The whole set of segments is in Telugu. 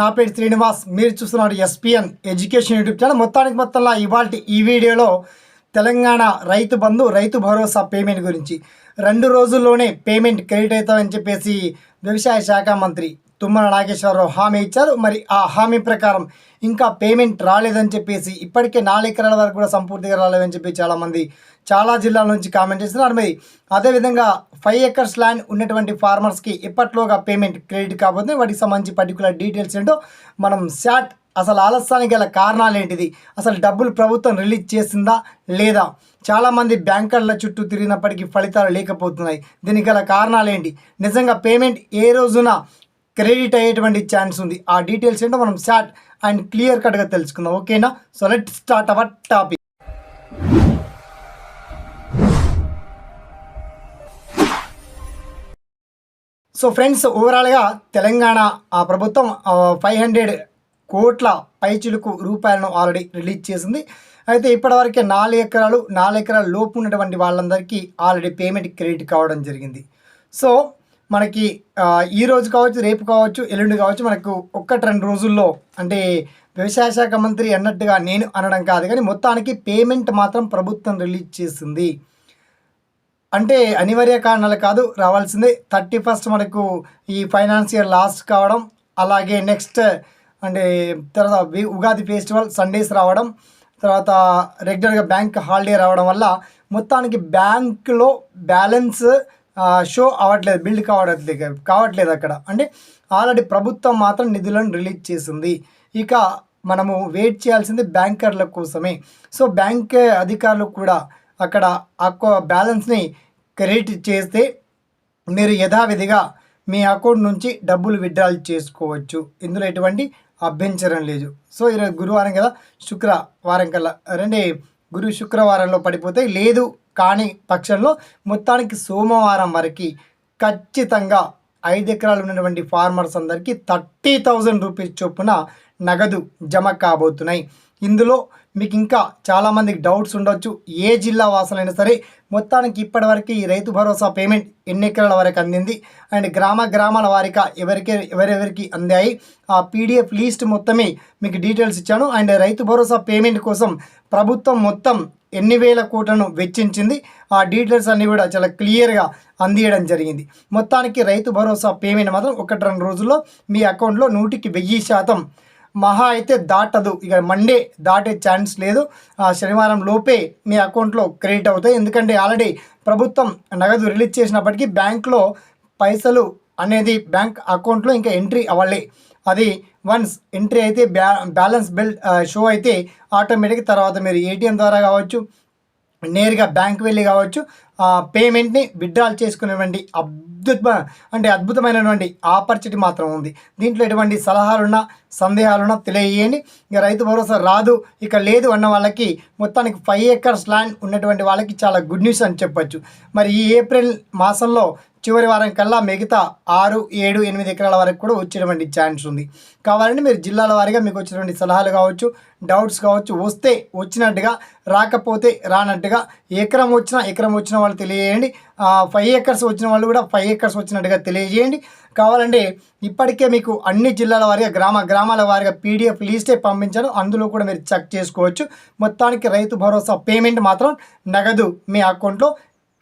నా పేరు శ్రీనివాస్. మీరు చూస్తున్నారు ఎస్పిఎన్ ఎడ్యుకేషన్ యూట్యూబ్ ఛానల్. మొత్తానికి మొత్తంలో ఇవాళ ఈ వీడియోలో తెలంగాణ రైతు బంధు రైతు భరోసా పేమెంట్ గురించి. రెండు రోజుల్లోనే పేమెంట్ క్రెడిట్ అవుతామని చెప్పేసి వ్యవసాయ శాఖ మంత్రి తుమ్మల నాగేశ్వరరావు హామీ ఇచ్చారు. మరి ఆ హామీ ప్రకారం ఇంకా పేమెంట్ రాలేదని చెప్పేసి ఇప్పటికే నాలుగు ఎకరాల వరకు కూడా సంపూర్తిగా రాలేదని చెప్పి చాలామంది చాలా జిల్లాల నుంచి కామెంట్ చేస్తున్నారు. మరి అదేవిధంగా ఫైవ్ ఎకర్స్ ల్యాండ్ ఉన్నటువంటి ఫార్మర్స్కి ఎప్పట్లోగా పేమెంట్ క్రెడిట్ కాకపోతే వాటికి సంబంధించి పర్టికులర్ డీటెయిల్స్ ఏంటో మనం శాట్ అసలు ఆలస్యానికి గల కారణాలు ఏంటిది? అసలు డబ్బులు ప్రభుత్వం రిలీజ్ చేసిందా లేదా? చాలామంది బ్యాంకర్ల చుట్టూ తిరిగినప్పటికీ ఫలితాలు లేకపోతున్నాయి. దీనికి గల కారణాలు ఏంటి? నిజంగా పేమెంట్ ఏ రోజున క్రెడిట్ అయ్యేటువంటి ఛాన్స్ ఉంది. ఆ డీటెయిల్స్ ఏంటో మనం షార్ట్ అండ్ క్లియర్ కట్గా తెలుసుకుందాం. ఓకేనా so let start our topic so friends ఓవరాల్గా తెలంగాణ ఆ ప్రభుత్వం ఫైవ్ హండ్రెడ్ కోట్ల పైచులకు రూపాయలను ఆల్రెడీ రిలీజ్ చేసింది. అయితే ఇప్పటివరకే నాలుగు ఎకరాలు నాలుగు ఎకరాల లోపు ఉన్నటువంటి వాళ్ళందరికీ ఆల్రెడీ పేమెంట్ క్రెడిట్ కావడం జరిగింది. సో మనకి ఈ రోజు కావచ్చు రేపు కావచ్చు ఎల్లుండి కావచ్చు మనకు ఒక్కటి రెండు రోజుల్లో అంటే వ్యవసాయ శాఖ మంత్రి అన్నట్టుగా నేను అనడం కాదు కానీ మొత్తానికి పేమెంట్ మాత్రం ప్రభుత్వం రిలీజ్ చేసింది. అంటే అనివార్య కారణాలు కాదు రావాల్సిందే. థర్టీ ఫస్ట్ మనకు ఈ ఫైనాన్షియల్ లాస్ట్ కావడం అలాగే నెక్స్ట్ అంటే తర్వాత ఉగాది ఫెస్టివల్ సండేస్ రావడం తర్వాత రెగ్యులర్గా బ్యాంక్ హాలిడే రావడం వల్ల మొత్తానికి బ్యాంకులో బ్యాలెన్స్ షో అవ్వట్లేదు బిల్డ్ కావట్లేదు కావట్లేదు అక్కడ. అంటే ఆల్రెడీ ప్రభుత్వం మాత్రం నిధులను రిలీజ్ చేసింది. ఇక మనము వెయిట్ చేయాల్సింది బ్యాంకర్ల కోసమే. సో బ్యాంక్ అధికారులు కూడా అక్కడ ఆ బ్యాలెన్స్ని క్రెడిట్ చేస్తే మీరు యథావిధిగా మీ అకౌంట్ నుంచి డబ్బులు విడ్డ్రాల్ చేసుకోవచ్చు. ఇందులో ఎటువంటి అభ్యంతరం లేదు. సో ఈరోజు గురువారం కదా శుక్రవారం కల్లా రెండే గురు శుక్రవారంలో పడిపోతే లేదు కాని పక్షంలో మొత్తానికి సోమవారం వరకు ఖచ్చితంగా ఐదు ఎకరాలు ఉన్నటువంటి ఫార్మర్స్ అందరికీ థర్టీ థౌజండ్ రూపీస్ చొప్పున నగదు జమ కాబోతున్నాయి. ఇందులో మీకు ఇంకా చాలామందికి డౌట్స్ ఉండొచ్చు. ఏ జిల్లా వాసులైనా సరే మొత్తానికి ఇప్పటివరకు ఈ రైతు భరోసా పేమెంట్ ఎన్ని ఎకరాల వరకు అందింది. అండ్ గ్రామ గ్రామాల వారిగా ఎవరికి ఎవరెవరికి అందాయి ఆ పీడిఎఫ్ లీస్ట్ మొత్తమే మీకు డీటెయిల్స్ ఇచ్చాను. అండ్ రైతు భరోసా పేమెంట్ కోసం ప్రభుత్వం మొత్తం ఎన్ని వేల కోట్లను వెచ్చించింది ఆ డీటెయిల్స్ అన్నీ కూడా చాలా క్లియర్గా అందియడం జరిగింది. మొత్తానికి రైతు భరోసా పేమెంట్ మాత్రం ఒకటి రెండు రోజుల్లో మీ అకౌంట్లో నూటికి వెయ్యి శాతం మహా అయితే దాటదు. ఇక మండే దాటే ఛాన్స్ లేదు. ఆ శనివారం లోపే మీ అకౌంట్లో క్రెడిట్ అవుతాయి. ఎందుకంటే ఆల్రెడీ ప్రభుత్వం నగదు రిలీజ్ చేసినప్పటికీ బ్యాంక్లో పైసలు అనేది బ్యాంక్ అకౌంట్లో ఇంకా ఎంట్రీ అవ్వాలి. అది వన్స్ ఎంట్రీ అయితే బ్యా బ్యాలెన్స్ బిల్ షో అయితే ఆటోమేటిక్ తర్వాత మీరు ఏటీఎం ద్వారా కావచ్చు నేరుగా బ్యాంక్ వెళ్ళి కావచ్చు ఆ పేమెంట్ని విత్డ్రాల్ చేసుకునేటువంటి అద్భుత అంటే అద్భుతమైనటువంటి ఆపర్చునిటీ మాత్రం ఉంది. దీంట్లో ఎటువంటి సలహాలున్నా సందేహాలున్నా తెలియజేయండి. ఇక రైతు భరోసా రాదు ఇక లేదు అన్న వాళ్ళకి మొత్తానికి ఫైవ్ ఎకర్స్ ల్యాండ్ ఉన్నటువంటి వాళ్ళకి చాలా గుడ్ న్యూస్ అని చెప్పచ్చు. మరి ఈ ఏప్రిల్ మాసంలో చివరి వారం కల్లా మిగతా ఆరు ఏడు ఎనిమిది ఎకరాల వరకు కూడా వచ్చేటువంటి ఛాన్స్ ఉంది. కావాలంటే మీరు జిల్లాల వారీగా మీకు వచ్చినటువంటి సలహాలు కావచ్చు డౌట్స్ కావచ్చు వస్తే వచ్చినట్టుగా రాకపోతే రానట్టుగా ఎకరం వచ్చినా ఎకరం వచ్చిన వాళ్ళు తెలియజేయండి. ఫైవ్ ఎకర్స్ వచ్చిన వాళ్ళు కూడా ఫైవ్ ఎకర్స్ వచ్చినట్టుగా తెలియజేయండి. కావాలంటే ఇప్పటికే మీకు అన్ని జిల్లాల వారిగా గ్రామ గ్రామాల వారిగా పీడిఎఫ్ లీస్టే పంపించాను. అందులో కూడా మీరు చెక్ చేసుకోవచ్చు. మొత్తానికి రైతు భరోసా పేమెంట్ మాత్రం నగదు మీ అకౌంట్లో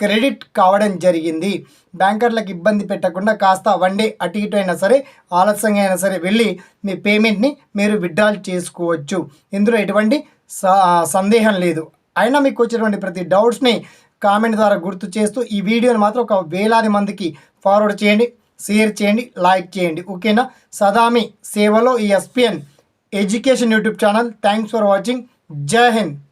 క్రెడిట్ కావడం జరిగింది. బ్యాంకర్లకు ఇబ్బంది పెట్టకుండా కాస్త వన్ డే అటు ఇటు అయినా సరే ఆలస్యంగా అయినా సరే వెళ్ళి మీ పేమెంట్ని మీరు విత్డ్రాల్ చేసుకోవచ్చు. ఇందులో ఎటువంటి సందేహం లేదు. అయినా మీకు వచ్చినటువంటి ప్రతి డౌట్స్ని కామెంట్ ద్వారా గుర్తు చేస్తూ ఈ వీడియోని మాత్రం ఒక వేలాది మందికి ఫార్వర్డ్ చేయండి షేర్ చేయండి లైక్ చేయండి. ఓకేనా? సదామి సేవలో ఈ SPN education YouTube channel. Thanks for watching. Jai Hind.